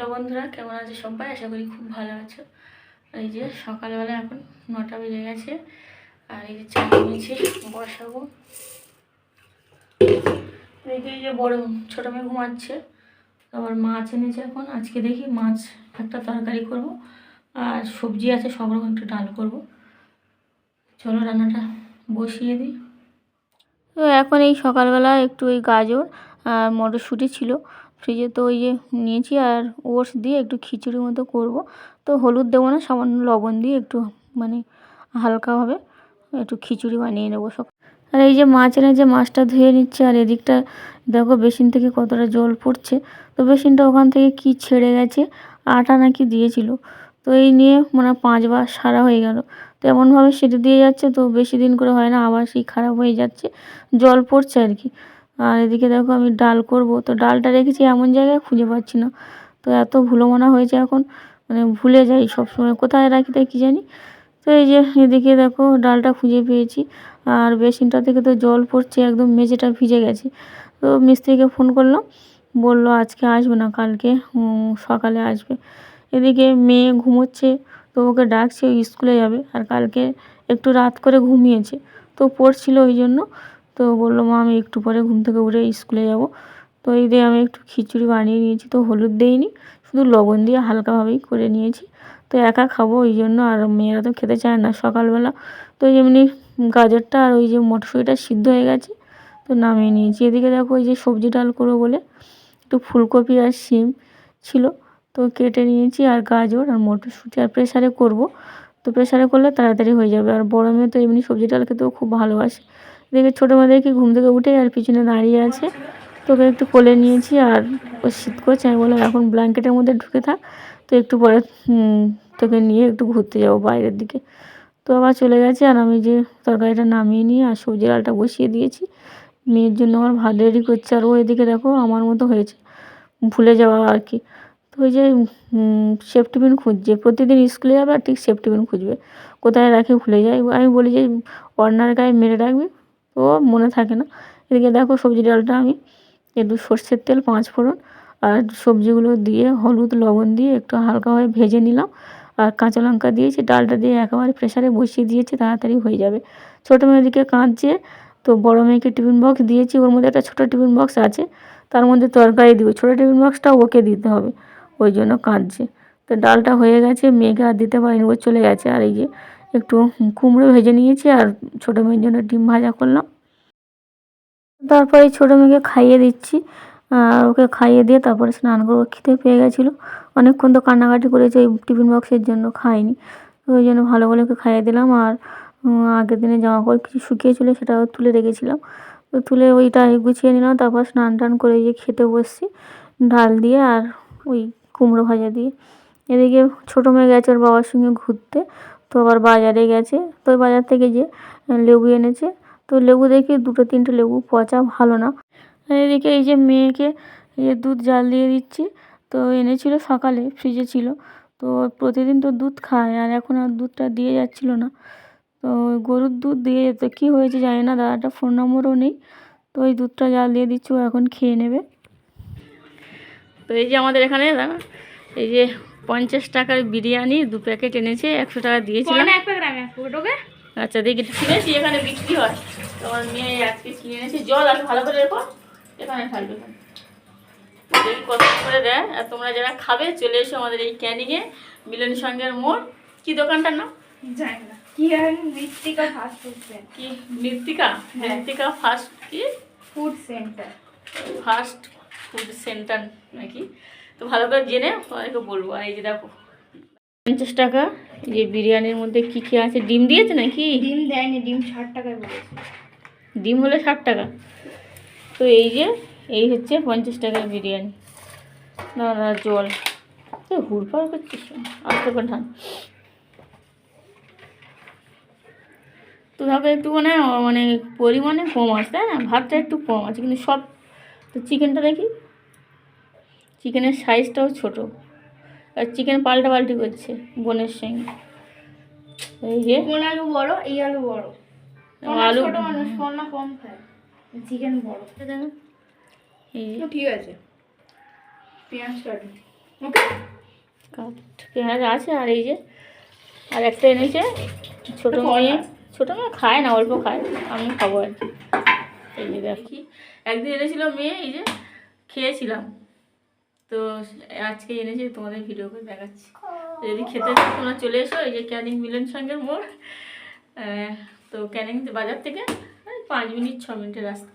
Hello বন্ধুরা, কেমন আছে সবাই? আশা করি খুব ভালো আছো। এই যে সকালবেলা এখন নটা বেজে গেছে, আর এই যে চা নিয়েছি, বসাবো। এই যে বড় ছোটো মেয়ে ঘুমাচ্ছে। আবার মাছ এনেছে এখন। আজকে দেখি মাছ একটা তরকারি করব, আর সবজি আছে, সব রকম একটু ডাল করব। চলো রান্নাটা বসিয়ে দিই। তো এখন এই সকালবেলা একটু ওই গাজর আর মটরশুঁটি ছিল। ফ্রিজে তো ওই যে নিয়েছি আর ওটস দিয়ে একটু খিচুড়ি মতো করব। তো হলুদ দেবো না, সামান্য লবণ দিয়ে একটু মানে হালকাভাবে একটু খিচুড়ি বানিয়ে নেব সব। আর এই যে মাছ এনে যে মাছটা ধুয়ে নিচ্ছে, আর এদিকটা দেখো বেসিন থেকে কতটা জল পড়ছে। তো বেসিনটা ওখান থেকে কি ছেড়ে গেছে, আটা নাকি দিয়েছিল। তো এই নিয়ে মানে পাঁচবার সারা হয়ে গেল। তো এমনভাবে সেটা দিয়ে যাচ্ছে, তো বেশি দিন করে হয় না, আবার সেই খারাপ হয়ে যাচ্ছে, জল পড়ছে আর কি। আর এদিকে দেখো আমি ডাল করব। তো ডালটা রেখেছি এমন জায়গায় খুঁজে পাচ্ছি না। তো এত ভুলো মনা হয়েছে এখন। মানে ভুলে যাই সবসময়। কোথায় রাখি তাই কী জানি? তো এই যে এদিকে দেখো ডালটা খুঁজে পেয়েছি। আর বেসিনটা থেকে তো জল পড়ছে, একদম মেঝেটা ভিজে গেছে। তো মিস্ত্রিকে ফোন করলাম। বলল আজকে আসবে না, কালকে সকালে আসবে। এদিকে মেয়ে ঘুমোচ্ছে, তো ওকে ডাকছে স্কুলে যাবে। আর কালকে একটু রাত করে ঘুমিয়েছে। তো পড়ছিল ওই জন্য। তো বলল, মা, আমি একটু পরে ঘুম থেকে উঠে স্কুলে যাব। তো এই দিয়ে আমি একটু খিচুড়ি বানিয়ে নিয়েছি, তো হলুদ দেইনি, শুধু লবণ দিয়ে হালকাভাবেই করে নিয়েছি। তো একা খাব ওই জন্য, আর মেয়েরা তো খেতে চায় না সকালবেলা। তো যেমনি গাজরটা আর ওই যে মটরশুঁটিটা সিদ্ধ হয়ে গেছে, তো নামিয়ে নিয়েছি। এদিকে দেখো ওই যে সবজি ডাল করব বলে একটু ফুলকপি আর শিম ছিল, তো কেটে নিয়েছি, আর গাজর আর মটরশুঁটি আর প্রেসারে করব। তো প্রেসারে করলে তাড়াতাড়ি হয়ে যাবে, আর বড় মেয়ে তো এমনি সবজি ডাল খেতেও খুব ভালোবাসে। এদিকে ছোটো মেয়েদেরকে ঘুম থেকে উঠে আর পিছনে দাঁড়িয়ে আছে। তোকে একটু কোলে নিয়েছি আর ও শীত করছে। আমি বললাম, এখন ব্ল্যাঙ্কেটের মধ্যে ঢুকে থাক। তো একটু পরে তোকে নিয়ে একটু ঘুরতে যাব বাইরের দিকে। তো আবার চলে গেছে আর আমি যে তরকারিটা নামিয়ে নিয়ে আর সবজি ডালটা বসিয়ে দিয়েছি। মেয়ের জন্য আমার ভাত রেডি করছে আর ও এদিকে দেখো, আমার মতো হয়েছে। ভুলে যাওয়া আর কি। তো ওই যে সেফ টিফিন খুঁজছে। প্রতিদিন স্কুলে যাবে আর ঠিক সেফ টিফিন খুঁজবে। কোথায় রাখে ভুলে যায়। আমি বলি যে অন্যার গায়ে মেরে রাখবি? ও মনে থাকে না। এদিকে দেখো সবজি ডালটা আমি একটু সর্ষের তেল, পাঁচ ফোড়ন আর সবজিগুলো দিয়ে হলুদ, লবণ দিয়ে একটু হালকাভাবে ভেজে নিলাম। আর কাঁচা লঙ্কা দিয়েছি, ডালটা দিয়ে একেবারে প্রেশারে বসিয়ে দিয়েছি, তাড়াতাড়ি হয়ে যাবে। ছোটো মেয়েদিকে কাঁদছে, তো বড় মেয়েকে টিফিন বক্স দিয়েছি, ওর মধ্যে একটা ছোটো টিফিন বক্স আছে, তার মধ্যে তরকারি দিব। ছোটো টিফিন বক্সটা ওকে দিতে হবে, ওই জন্য কাঁদছে। তো ডালটা হয়ে গেছে, মেয়েকে আর দিতে পারিনি, ও চলে গেছে। আর এই যে একটু কুমড়ো ভেজে নিয়েছি আর ছোটো মেয়ের জন্য ডিম ভাজা করলাম। তারপরে ছোটো মেয়েকে খাইয়ে দিচ্ছি। আর ওকে খাইয়ে দিয়ে তারপরে স্নান করব। খিদে পেয়ে গেছিল। অনেকক্ষণ তো কান্নাকাটি করেছে ওই টিফিন বক্সের জন্য খাইনি। তো ওই জন্য ভালো করে ওকে খাইয়ে দিলাম আর আগের দিনে জামা কাপড় কিছু শুকিয়েছিল সেটাও তুলে রেখেছিলাম। তো তুলে ওইটা গুছিয়ে নিলাম, তারপর স্নান টান করে গিয়ে খেতে বসছি। ডাল দিয়ে আর ওই কুমড়ো ভাজা দিয়ে। এদিকে ছোটো মেয়ে গেছে ওর বাবার সঙ্গে ঘুরতে। তো আবার বাজারে গেছে। তো বাজার থেকে যে লেবু এনেছে। তো লেবু দেখি দুটো তিনটে লেবু পচা ভালো না। এদিকে এই যে মেয়েকে যে দুধ জাল দিয়ে দিচ্ছি। তো এনেছিল সকালে, ফ্রিজে ছিল। তো প্রতিদিন তো দুধ খায় আর এখন আর দুধটা দিয়ে যাচ্ছিল না। তো গরুর দুধ দিয়ে যেত কী হয়েছে জানি না, দাদাটা ফোন নম্বরও নেই। তো ওই দুধটা জাল দিয়ে দিচ্ছি, ও এখন খেয়ে নেবে। তো এই যে আমাদের এখানে এই যে পঞ্চাশ টাকার বিরিয়ানি দু প্যাকেট এনেছে একশো টাকা দিয়েছিলাম। আচ্ছা দেখি। কিনেছি এখানে বিক্রি হয়। তোমার মেয়ে আজকে কিনে এনেছে জল আর ভালো করে রেখো এখানে থাকবে। দেখি কত করে দেয় আর তোমরা যারা খাবে চলে এসো আমাদের এই ক্যানিংয়ে মিলন সঙ্গের মোড়। কি দোকানটার নাম? জানি না। কি মৃত্তিকা ফাস্ট ফুড কি? মৃত্তিকা? হ্যাঁ। মৃত্তিকা ফাস্ট কি? Food centre fast food centre নাকি? তো ভালো করে জেনে তোমাদেরকে বলব। আর এই যে দেখো পঞ্চাশ টাকা যে বিরিয়ানির মধ্যে কি কি আছে? ডিম দিয়েছে নাকি? ডিম দেয়নি ডিম ষাট টাকায় বলেছে। ডিম হলে ষাট টাকা। তো এই যে এই হচ্ছে পঞ্চাশ টাকার বিরিয়ানি। না জল। তো হুড়পাড় করছিস আস্তে করে ঠান। তো ভাবে একটু মানে মানে পরিমাণে কম আছে তাই না? ভাতটা একটু কম আছে কিন্তু সব তো চিকেনটা দেখি। চিকেনের সাইজটাও ছোট। আর চিকেন পাল্টা পাল্টি করছে বোনের সঙ্গে। এই যে। কোন আলু বড় এই আলু বড়। আলু ছোট মানুষ সোনা কম খায়। চিকেন বড়। এই ঠিক আছে। পেঁয়াজ কাটি ওকে? পেঁয়াজ আছে আর এই যে। আর একটা এনেছে ছোটো মেয়ে। ছোটো মেয়ে খায় না অল্প খায়। আমি খাব আর কি। এই যে দেখি। একদিন এনেছিল মেয়ে এই যে খেয়েছিলাম। তো আজকে এনেছি তোমাদের ভিডিও করে দেখাচ্ছি। যদি খেতে তোমরা চলে এসো এই যে ক্যানিং মিলন সঙ্গের মোড়। তো ক্যানিং বাজার থেকে পাঁচ মিনিট ছ মিনিটের রাস্তা।